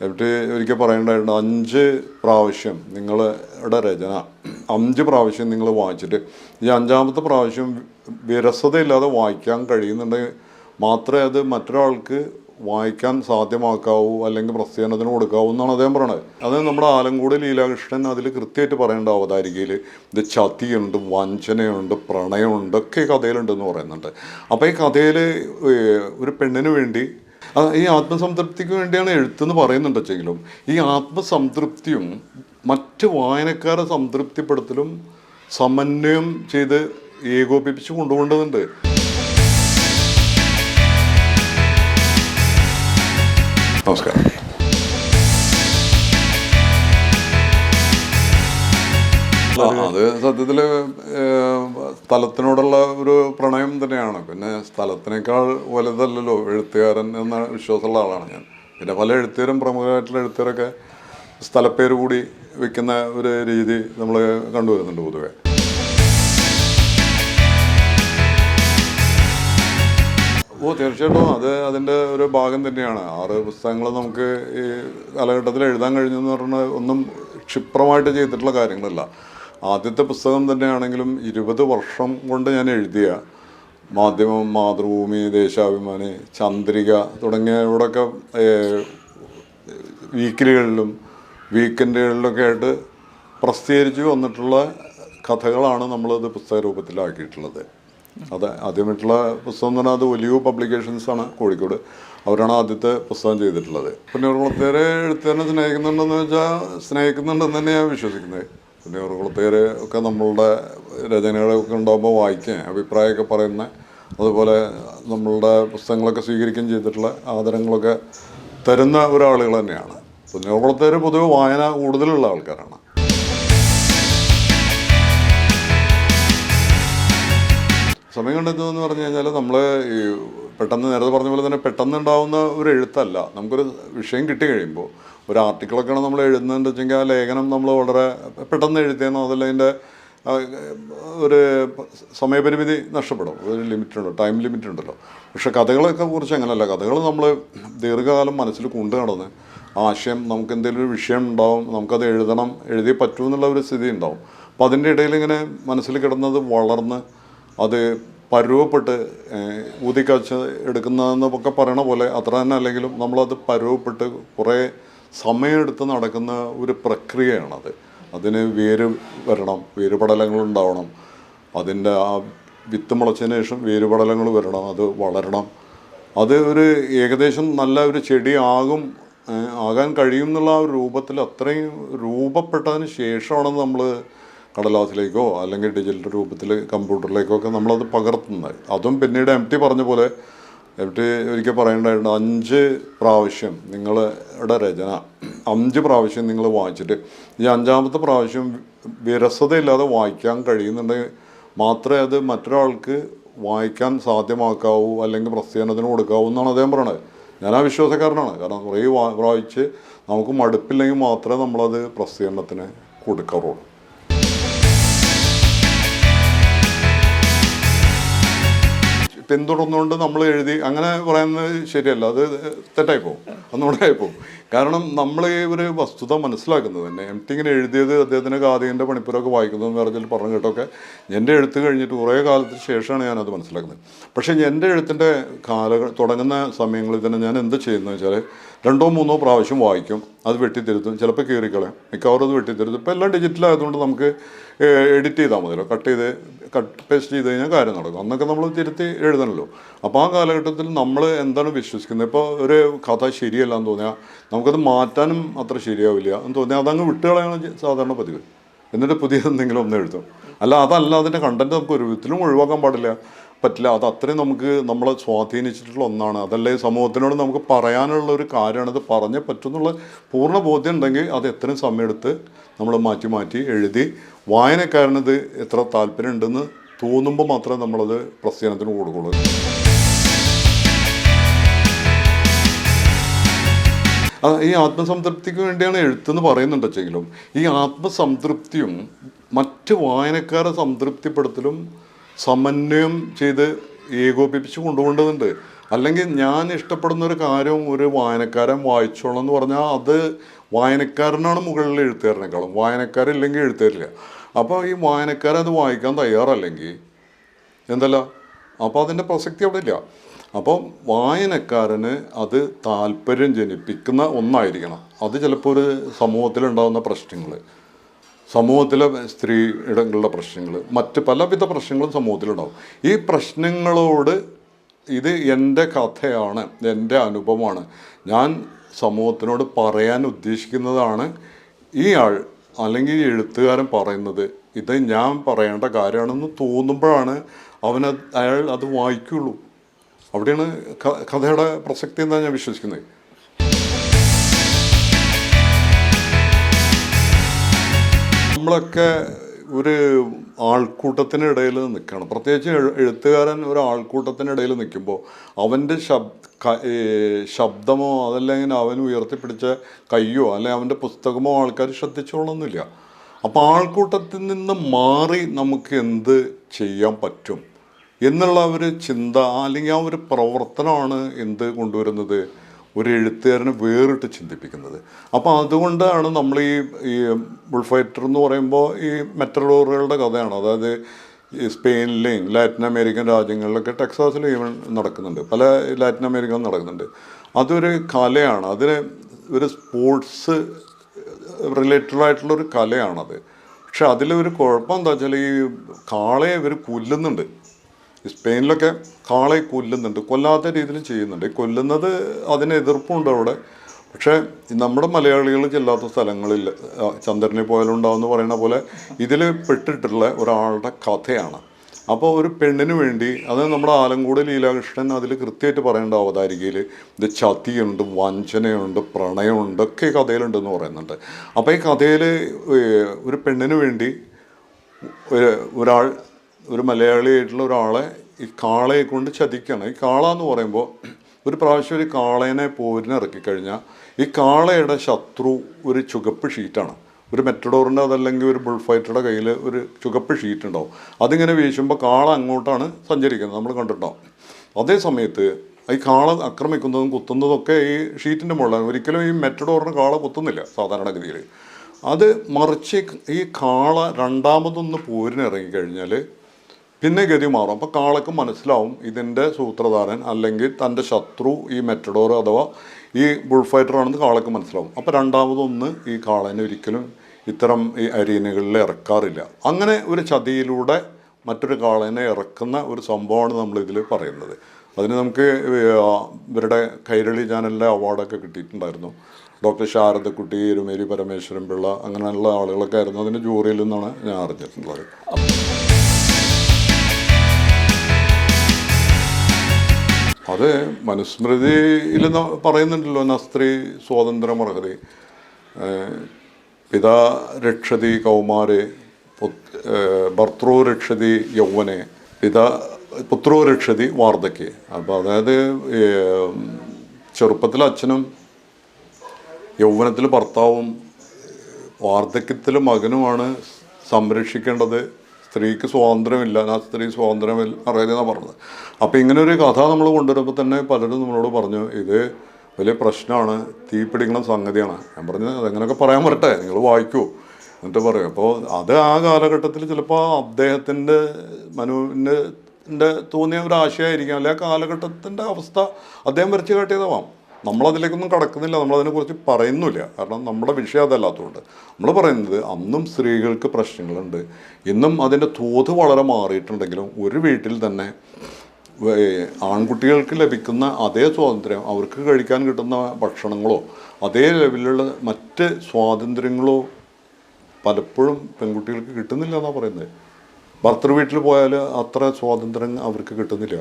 എന്നിട്ട് ഒരിക്കൽ പറയേണ്ടായിരുന്നു അഞ്ച് പ്രാവശ്യം നിങ്ങളുടെ രചന അഞ്ച് പ്രാവശ്യം നിങ്ങൾ വായിച്ചിട്ട് ഈ അഞ്ചാമത്തെ പ്രാവശ്യം വിരസതയില്ലാതെ വായിക്കാൻ കഴിയുന്നുണ്ടെങ്കിൽ മാത്രമേ അത് മറ്റൊരാൾക്ക് വായിക്കാൻ സാധ്യമാക്കാവൂ അല്ലെങ്കിൽ പ്രസിദ്ധീകരണത്തിന് കൊടുക്കാവൂ എന്നാണ് അദ്ദേഹം പറയണത്. അത് നമ്മുടെ ആലങ്കോട് ലീലാകൃഷ്ണൻ അതിൽ കൃത്യമായിട്ട് പറയേണ്ട അവതാരികയിൽ ഇത് ചതിയുണ്ട് വഞ്ചനയുണ്ട് പ്രണയമുണ്ട് ഒക്കെ കഥയിലുണ്ടെന്ന് പറയുന്നുണ്ട്. അപ്പോൾ ഈ കഥയിൽ ഒരു പെണ്ണിന് വേണ്ടി ഈ ആത്മസംതൃപ്തിക്ക് വേണ്ടിയാണ് എഴുത്തെന്ന് പറയുന്നുണ്ട് വെച്ചെങ്കിലും ഈ ആത്മസംതൃപ്തിയും മറ്റ് വായനക്കാരെ സംതൃപ്തിപ്പെടുത്തലും സമന്വയം ചെയ്ത് ഏകോപിപ്പിച്ച് കൊണ്ടുപോകേണ്ടതുണ്ട്. നമസ്കാരം. അത് സത്യത്തിൽ സ്ഥലത്തിനോടുള്ള ഒരു പ്രണയം തന്നെയാണ്. പിന്നെ സ്ഥലത്തിനേക്കാൾ വലുതല്ലല്ലോ എഴുത്തുകാരൻ എന്ന വിശ്വാസമുള്ള ആളാണ് ഞാൻ. പിന്നെ പല എഴുത്തുകാരും പ്രമുഖമായിട്ടുള്ള എഴുത്തുകാരൊക്കെ സ്ഥലപ്പേര് കൂടി വെക്കുന്ന ഒരു രീതി നമ്മൾ കണ്ടുവരുന്നുണ്ട് പൊതുവെ. ഓ തീർച്ചയായിട്ടും അത് അതിന്റെ ഒരു ഭാഗം തന്നെയാണ്. ആറ് പുസ്തകങ്ങൾ നമുക്ക് ഈ കാലഘട്ടത്തിൽ എഴുതാൻ കഴിഞ്ഞെന്ന് പറഞ്ഞാൽ ഒന്നും ക്ഷിപ്രമായിട്ട് ചെയ്തിട്ടുള്ള കാര്യങ്ങളല്ല. ആദ്യത്തെ പുസ്തകം തന്നെയാണെങ്കിലും ഇരുപത് വർഷം കൊണ്ട് ഞാൻ എഴുതിയ മാധ്യമം മാതൃഭൂമി ദേശാഭിമാനി ചന്ദ്രിക തുടങ്ങിയവിടൊക്കെ വീക്കിലികളിലും വീക്കെൻഡുകളിലൊക്കെ ആയിട്ട് പ്രസിദ്ധീകരിച്ച് വന്നിട്ടുള്ള കഥകളാണ് നമ്മളത് പുസ്തക രൂപത്തിലാക്കിയിട്ടുള്ളത്. അത് ആദ്യമായിട്ടുള്ള പുസ്തകം എന്ന് പറഞ്ഞാൽ അത് ഒലിയോ പബ്ലിക്കേഷൻസ് ആണ് കോഴിക്കോട്. അവരാണ് ആദ്യത്തെ പുസ്തകം ചെയ്തിട്ടുള്ളത്. പിന്നെ ഒരു പ്രത്യേക എഴുത്തുകാരനെ സ്നേഹിക്കുന്നുണ്ടെന്ന് വെച്ചാൽ സ്നേഹിക്കുന്നുണ്ടെന്ന് തന്നെയാണ് വിശ്വസിക്കുന്നത്. പിന്നെ കുളത്തേര് ഒക്കെ നമ്മളുടെ രചനകളൊക്കെ ഉണ്ടാകുമ്പോൾ വായിക്കുകയും അഭിപ്രായമൊക്കെ പറയുന്ന അതുപോലെ നമ്മളുടെ പുസ്തകങ്ങളൊക്കെ സ്വീകരിക്കുകയും ചെയ്തിട്ടുള്ള ആദരങ്ങളൊക്കെ തരുന്ന ഒരാളുകൾ തന്നെയാണ്. പുന്നൂർകുളത്തേര് പൊതുവെ വായന കൂടുതലുള്ള ആൾക്കാരാണ്. സമയം കണ്ടെത്തുന്നതെന്ന് പറഞ്ഞു കഴിഞ്ഞാൽ നമ്മൾ ഈ പെട്ടെന്ന് നേരത്തെ പറഞ്ഞ പോലെ തന്നെ പെട്ടെന്ന് ഉണ്ടാവുന്ന ഒരു എഴുത്തല്ല. നമുക്കൊരു വിഷയം കിട്ടി കഴിയുമ്പോൾ ഒരു ആർട്ടിക്കിളൊക്കെയാണ് നമ്മൾ എഴുതുന്നതെന്ന് വെച്ചെങ്കിൽ ആ ലേഖനം നമ്മൾ വളരെ പെട്ടെന്ന് എഴുതിയെന്നോ അതല്ല അതിന്റെ ഒരു സമയപരിമിതി നഷ്ടപ്പെടും. ഒരു ലിമിറ്റ് ടൈം ലിമിറ്റ് ഉണ്ടല്ലോ. പക്ഷെ കഥകളൊക്കെ കുറിച്ച് അങ്ങനെയല്ല കഥകൾ നമ്മൾ ദീർഘകാലം മനസ്സിൽ കൊണ്ടു നടന്ന് ആശയം നമുക്ക് എന്തെങ്കിലും ഒരു വിഷയം ഉണ്ടാവും നമുക്കത് എഴുതണം എഴുതി പറ്റൂ എന്നുള്ള ഒരു സ്ഥിതി ഉണ്ടാവും. അപ്പോൾ അതിന്റെ ഇടയിൽ ഇങ്ങനെ മനസ്സിൽ കിടന്നത് വളർന്ന് അത് പരുവപ്പെട്ട് ഊതിക്കാഴ്ച എടുക്കുന്നതെന്നൊക്കെ പറയണ പോലെ അത്ര തന്നെ അല്ലെങ്കിലും നമ്മളത് പരുവപ്പെട്ട് കുറേ സമയമെടുത്ത് നടക്കുന്ന ഒരു പ്രക്രിയയാണത്. അതിന് വേര് വരണം വേരുപടലങ്ങൾ ഉണ്ടാവണം. അതിന്റെ ആ വിത്ത് മുളച്ചതിന് ശേഷം വേരുപടലങ്ങൾ വരണം അത് വളരണം. അത് ഒരു ഏകദേശം നല്ല ഒരു ചെടിയാകും ആകും ആകാൻ കഴിയും എന്നുള്ള ആ ഒരു രൂപത്തിൽ അത്രയും രൂപപ്പെട്ടതിന് ശേഷമാണ് നമ്മൾ കടലാസിലേക്കോ അല്ലെങ്കിൽ ഡിജിറ്റൽ രൂപത്തിൽ കമ്പ്യൂട്ടറിലേക്കോ ഒക്കെ നമ്മളത് പകർത്തുന്നത്. അതും പിന്നീട് എം ടി പറഞ്ഞ പോലെ എം ടി ഒരിക്കൽ പറയേണ്ടതായിരുന്നു അഞ്ച് പ്രാവശ്യം നിങ്ങളുടെ രചന അഞ്ച് പ്രാവശ്യം നിങ്ങൾ വായിച്ചിട്ട് ഈ അഞ്ചാമത്തെ പ്രാവശ്യം വിരസതയില്ലാതെ വായിക്കാൻ കഴിയുന്നുണ്ടെങ്കിൽ മാത്രമേ അത് മറ്റൊരാൾക്ക് വായിക്കാൻ സാധ്യമാക്കാവൂ അല്ലെങ്കിൽ പ്രസിദ്ധീകരണത്തിന് കൊടുക്കാവൂ എന്നാണ് അദ്ദേഹം പറയണത്. ഞാൻ ആ വിശ്വാസക്കാരനാണ്. കാരണം കുറേ വായിച്ച് നമുക്ക് മടുപ്പില്ലെങ്കിൽ മാത്രമേ നമ്മളത് പ്രസിദ്ധീകരണത്തിന് കൊടുക്കാറുള്ളൂ. പിന്തുടർന്നുകൊണ്ട് നമ്മൾ എഴുതി അങ്ങനെ പറയുന്നത് ശരിയല്ല. അത് തെറ്റായി പോകും. ഒന്നുകൂടെ പോകും. കാരണം നമ്മൾ ഈ ഒരു വസ്തുത മനസ്സിലാക്കുന്നത് തന്നെ. എം ടി ഇങ്ങനെ എഴുതിയത് അദ്ദേഹത്തിന്റെ കാതികന്റെ പണിപ്പുരമൊക്കെ വായിക്കുന്നു എന്ന് പറഞ്ഞാൽ പറഞ്ഞു കേട്ടൊക്കെ എന്റെ എഴുത്ത് കഴിഞ്ഞിട്ട് കുറേ കാലത്തിന് ശേഷമാണ് ഞാനത് മനസ്സിലാക്കുന്നത്. പക്ഷേ എന്റെ എഴുത്തിന്റെ കാല തുടങ്ങുന്ന സമയങ്ങളിൽ തന്നെ ഞാൻ എന്ത് ചെയ്യുന്നത് വെച്ചാൽ രണ്ടോ മൂന്നോ പ്രാവശ്യം വായിക്കും. അത് വെട്ടിത്തിരുത്തും. ചിലപ്പോൾ കീറിക്കളയും. മിക്കവാറും അത് വെട്ടിത്തിരുത്തും. ഇപ്പോൾ എല്ലാം ഡിജിറ്റലായതുകൊണ്ട് നമുക്ക് എഡിറ്റ് ചെയ്താൽ മതിയല്ലോ. കട്ട് ചെയ്ത് കട്ട് പേസ്റ്റ് ചെയ്ത് കഴിഞ്ഞാൽ കാര്യം നടക്കും. അന്നൊക്കെ നമ്മൾ തിരുത്തി എഴുതണമല്ലോ അപ്പോൾ ആ കാലഘട്ടത്തിൽ നമ്മൾ എന്താണ് വിശ്വസിക്കുന്നത്? ഇപ്പോൾ ഒരു കഥ ശരിയല്ല എന്ന് തോന്നിയാൽ നമുക്കത് മാറ്റാനും അത്ര ശരിയാവില്ല എന്ന് തോന്നിയാൽ അതങ്ങ് വിട്ടുകളയാണ് സാധാരണ പതിവ്. എന്നിട്ട് പുതിയ എന്തെങ്കിലും ഒന്ന് എഴുതും. അല്ല അതല്ല അതിന്റെ കണ്ടന്റ് നമുക്ക് ഒരു വിധത്തിലും ഒഴിവാക്കാൻ പാടില്ല. പറ്റില്ല. അത് അത്രയും നമുക്ക് നമ്മളെ സ്വാധീനിച്ചിട്ടുള്ള ഒന്നാണ്. അതല്ലേ സമൂഹത്തിനോട് നമുക്ക് പറയാനുള്ള ഒരു കാര്യമാണ്. അത് പറഞ്ഞേ പറ്റുമെന്നുള്ള പൂർണ ബോധ്യം ഉണ്ടെങ്കിൽ അത് എത്രയും സമയമെടുത്ത് നമ്മൾ മാറ്റി മാറ്റി എഴുതി. വായനക്കാരനത് എത്ര താല്പര്യം ഉണ്ടെന്ന് തോന്നുമ്പോൾ മാത്രമേ നമ്മളത് പ്രസ്ഥാനത്തിന് കൊടുക്കുള്ളൂ. ഈ ആത്മസംതൃപ്തിക്ക് വേണ്ടിയാണ് എഴുത്തെന്ന് പറയുന്നുണ്ട് വെച്ചെങ്കിലും ഈ ആത്മസംതൃപ്തിയും മറ്റ് വായനക്കാരെ സംതൃപ്തിപ്പെടുത്തലും സമന്വയം ചെയ്ത് ഏകോപിപ്പിച്ച് കൊണ്ടുപോകേണ്ടതുണ്ട്. അല്ലെങ്കിൽ ഞാൻ ഇഷ്ടപ്പെടുന്ന ഒരു കാര്യം ഒരു വായനക്കാരൻ വായിച്ചോളാം എന്ന് പറഞ്ഞാൽ അത് വായനക്കാരനാണ് മുകളിൽ എഴുത്തുകാരനേക്കാളും. വായനക്കാരില്ലെങ്കിൽ എഴുത്തുകാരില്ല. അപ്പോൾ ഈ വായനക്കാരൻ അത് വായിക്കാൻ തയ്യാറല്ലെങ്കിൽ എന്തല്ല? അപ്പോൾ അതിന്റെ പ്രസക്തി അവിടെ ഇല്ല. അപ്പം വായനക്കാരന് അത് താല്പര്യം ജനിപ്പിക്കുന്ന ഒന്നായിരിക്കണം. അത് ചിലപ്പോൾ ഒരു സമൂഹത്തിലുണ്ടാകുന്ന പ്രശ്നങ്ങൾ. സമൂഹത്തിലെ സ്ത്രീ ഇടങ്ങളുടെ പ്രശ്നങ്ങൾ മറ്റ് പലവിധ പ്രശ്നങ്ങളും സമൂഹത്തിലുണ്ടാവും. ഈ പ്രശ്നങ്ങളോട് ഇത് എന്റെ കഥയാണ് എന്റെ അനുഭവമാണ്. ഞാൻ സമൂഹത്തിനോട് പറയാൻ ഉദ്ദേശിക്കുന്നതാണ് ഈ ആൾ അല്ലെങ്കിൽ എഴുത്തുകാരൻ പറയുന്നത് ഇത് ഞാൻ പറയേണ്ട കാര്യമാണെന്ന് തോന്നുമ്പോഴാണ് അവന് അയാൾ അത് വായിക്കുള്ളൂ. അവിടെയാണ് കഥയുടെ പ്രസക്തി എന്നാണ് ഞാൻ വിശ്വസിക്കുന്നത്? നമ്മളൊക്കെ ഒരു ആൾക്കൂട്ടത്തിനിടയിൽ നിൽക്കണം. പ്രത്യേകിച്ച് എഴു- എഴുത്തുകാരൻ ഒരു ആൾക്കൂട്ടത്തിനിടയിൽ നിൽക്കുമ്പോൾ അവന്റെ ശബ് ശബ്ദമോ അതല്ലെങ്കിൽ അവൻ ഉയർത്തിപ്പിടിച്ച കയ്യോ അല്ലെങ്കിൽ അവന്റെ പുസ്തകമോ ആൾക്കാർ ശ്രദ്ധിച്ചോളൊന്നുമില്ല അപ്പോൾ ആൾക്കൂട്ടത്തിൽ നിന്ന് മാറി നമുക്ക് എന്ത് ചെയ്യാൻ പറ്റും? എന്നുള്ള ഒരു ചിന്ത അല്ലെങ്കിൽ ആ ഒരു പ്രവർത്തനമാണ് എന്ത് കൊണ്ടുവരുന്നത്? ഒരു എഴുത്തുകാരനെ വേറിട്ട് ചിന്തിപ്പിക്കുന്നത്. അപ്പോൾ അതുകൊണ്ടാണ് നമ്മൾ ഈ ഈ ബുൾ ഫൈറ്റർ എന്ന് പറയുമ്പോൾ ഈ മെറ്റഡോറുകളുടെ കഥയാണ്. അതായത് സ്പെയിനിലെയും ലാറ്റിൻ അമേരിക്കൻ രാജ്യങ്ങളിലൊക്കെ ടെക്സാസിലും ഈവൻ നടക്കുന്നുണ്ട്. പല ലാറ്റിൻ അമേരിക്കയിലും നടക്കുന്നുണ്ട്. അതൊരു കലയാണ്. അതിന് ഒരു സ്പോർട്സ് റിലേറ്റഡ് ആയിട്ടുള്ള ഒരു കലയാണത്. പക്ഷെ അതിലൊരു കുഴപ്പം എന്താ വെച്ചാൽ ഈ കാളയെ ഇവർ കൊല്ലുന്നുണ്ട്. സ്പെയിനിലൊക്കെ കാളെ കൊല്ലുന്നുണ്ട്. കൊല്ലാത്ത രീതിയിൽ ചെയ്യുന്നുണ്ട്. കൊല്ലുന്നത് അതിന് എതിർപ്പുണ്ട് അവിടെ. പക്ഷേ നമ്മുടെ മലയാളികൾ ചെല്ലാത്ത സ്ഥലങ്ങളിൽ ചന്ദ്രനെ പോയാലുണ്ടാവുമെന്ന് പറയുന്ന പോലെ ഇതിൽ പെട്ടിട്ടുള്ള ഒരാളുടെ കഥയാണ്. അപ്പോൾ ഒരു പെണ്ണിന് വേണ്ടി അത് നമ്മുടെ ആലങ്കോട് ലീലാകൃഷ്ണൻ അതിൽ കൃത്യമായിട്ട് പറയേണ്ട അവതാരികയിൽ ഇത് ചതിയുണ്ട് വഞ്ചനയുണ്ട് പ്രണയമുണ്ട് ഒക്കെ കഥയിലുണ്ട് കഥയിലുണ്ടെന്ന് പറയുന്നുണ്ട്. അപ്പോൾ ഈ കഥയിൽ ഒരു പെണ്ണിന് വേണ്ടി ഒരു ഒരാൾ ഒരു മലയാളിയായിട്ടുള്ള ഒരാളെ ഈ കാളയെ കൊണ്ട് ചതിക്കണം. ഈ കാള എന്ന് പറയുമ്പോൾ ഒരു പ്രാവശ്യം ഒരു കാളേനെ പോരിനിറക്കി കഴിഞ്ഞാൽ ഈ കാളയുടെ ശത്രു ഒരു ചുകപ്പ് ഷീറ്റാണ്. ഒരു മെറ്റഡോറിന്റെ അതല്ലെങ്കിൽ ഒരു ബുൾ ഫൈറ്ററുടെ കയ്യിൽ ഒരു ചുകപ്പ് ഷീറ്റ് ഉണ്ടാവും അതിങ്ങനെ വീശുമ്പോൾ കാള അങ്ങോട്ടാണ് സഞ്ചരിക്കുന്നത്. നമ്മൾ കണ്ടിട്ടുണ്ടാവും അതേ സമയത്ത് ഈ കാള ആക്രമിക്കുന്നതും കുത്തുന്നതൊക്കെ ഈ ഷീറ്റിന്റെ മുകളിലാണ്. ഒരിക്കലും ഈ മെറ്റഡോറിന് കാള കുത്തുന്നില്ല സാധാരണഗതിയിൽ. അത് മറിച്ച് ഈ കാള രണ്ടാമതൊന്ന് പോരിന് ഇറങ്ങിക്കഴിഞ്ഞാൽ പിന്നെ ഗതി മാറും. അപ്പോൾ കാളക്ക് മനസ്സിലാവും ഇതിന്റെ സൂത്രധാരൻ അല്ലെങ്കിൽ തന്റെ ശത്രു ഈ മെറ്റഡോർ അഥവാ ഈ ബുൾ ഫൈറ്റർ ആണെന്ന് കാളക്ക് മനസ്സിലാവും. അപ്പോൾ രണ്ടാമതൊന്ന് ഈ കാളനെ ഒരിക്കലും ഇത്തരം ഈ അരീനകളിൽ ഇറക്കാറില്ല. അങ്ങനെ ഒരു ചതിയിലൂടെ മറ്റൊരു കാളനെ ഇറക്കുന്ന ഒരു സംഭവമാണ് നമ്മളിതിൽ പറയുന്നത്. അതിന് നമുക്ക് ഇവരുടെ കൈരളി ചാനലിലെ അവാർഡൊക്കെ കിട്ടിയിട്ടുണ്ടായിരുന്നു. ഡോക്ടർ ശാരദക്കുട്ടി എരുമേരി പരമേശ്വരൻ പിള്ള അങ്ങനെയുള്ള ആളുകളൊക്കെ ആയിരുന്നു. അതിന്റെ ജൂറിയിൽ നിന്നാണ് ഞാൻ അറിഞ്ഞിട്ടുള്ളത്. അത് മനുസ്മൃതിയിൽ പറയുന്നുണ്ടല്ലോ നസ്ത്രീ സ്വാതന്ത്ര്യം അർഹതി പിതാ രക്ഷതി കൗമാരെ ഭർത്തൃ രക്ഷതി യൗവനെ പിതാ പുത്രോ രക്ഷതി വാർദ്ധക്യ. അപ്പോൾ അതായത് ചെറുപ്പത്തിൽ അച്ഛനും യൗവനത്തിൽ ഭർത്താവും വാർദ്ധക്യത്തിൽ മകനുമാണ് സംരക്ഷിക്കേണ്ടത് സ്ത്രീക്ക് സ്വാതന്ത്ര്യമില്ല ആ സ്ത്രീ സ്വാതന്ത്ര്യം അറിയില്ലെന്നാണ് പറഞ്ഞത്. അപ്പോൾ ഇങ്ങനെ ഒരു കഥ നമ്മൾ കൊണ്ടുവരുമ്പോൾ തന്നെ പലരും നമ്മളോട് പറഞ്ഞു ഇത് വലിയ പ്രശ്നമാണ് തീ പിടിക്കുന്ന സംഗതിയാണ്. ഞാൻ പറഞ്ഞു അതെങ്ങനെയൊക്കെ പറയാൻ പറ്റട്ടെ നിങ്ങൾ വായിക്കൂ. എന്നിട്ട് പറയും അപ്പോൾ അത് ആ കാലഘട്ടത്തിൽ ചിലപ്പോൾ അദ്ദേഹത്തിന്റെ മനുവിന്റെ തോന്നിയ ഒരു ആശയമായിരിക്കാം അല്ലെങ്കിൽ ആ കാലഘട്ടത്തിന്റെ അവസ്ഥ അദ്ദേഹം വരച്ച് കാട്ടിയതാവാം. നമ്മളതിലേക്കൊന്നും കടക്കുന്നില്ല നമ്മളതിനെക്കുറിച്ച് പറയുന്നില്ല. കാരണം നമ്മുടെ വിഷയം അതല്ലാത്തതുകൊണ്ട്. നമ്മൾ പറയുന്നത് അന്നും സ്ത്രീകൾക്ക് പ്രശ്നങ്ങളുണ്ട്. ഇന്നും അതിന്റെ തോത് വളരെ മാറിയിട്ടുണ്ടെങ്കിലും ഒരു വീട്ടിൽ തന്നെ ആൺകുട്ടികൾക്ക് ലഭിക്കുന്ന അതേ സ്വാതന്ത്ര്യം അവർക്ക് കഴിക്കാൻ കിട്ടുന്ന ഭക്ഷണങ്ങളോ അതേ ലെവലിലുള്ള മറ്റ് സ്വാതന്ത്ര്യങ്ങളോ പലപ്പോഴും പെൺകുട്ടികൾക്ക് കിട്ടുന്നില്ല എന്നാണ് പറയുന്നത്. ഭർത്തൃ വീട്ടിൽ പോയാൽ അത്ര സ്വാതന്ത്ര്യം അവർക്ക് കിട്ടുന്നില്ല.